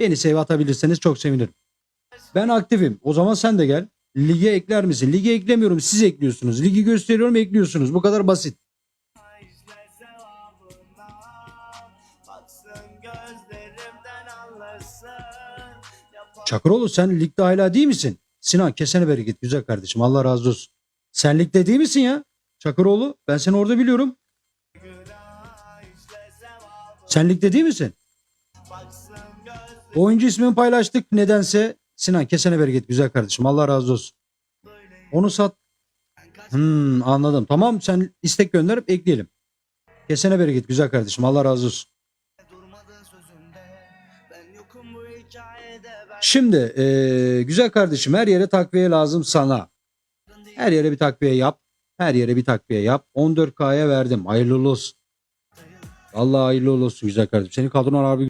Beni save atabilirseniz çok sevinirim. Ben aktifim. O zaman sen de gel. Lige ekler misin? Lige eklemiyorum. Siz ekliyorsunuz. Ligi gösteriyorum ekliyorsunuz. Bu kadar basit. Çakıroğlu sen ligde hala değil misin? Sinan kesene bereket güzel kardeşim. Allah razı olsun. Sen ligde değil misin ya? Çakıroğlu ben seni orada biliyorum. Sen ligde değil misin? Oyuncu ismini paylaştık nedense. Sinan kesene bereket güzel kardeşim. Allah razı olsun. Onu sat. Hmm, anladım. Tamam sen istek gönderip ekleyelim. Kesene bereket güzel kardeşim. Allah razı olsun. Şimdi eee, güzel kardeşim her yere takviye lazım sana. Her yere bir takviye yap. Her yere bir takviye yap. 14K'ya verdim. Hayırlı olsun. Allah hayırlı olsun güzel kardeşim. Senin kadron harbi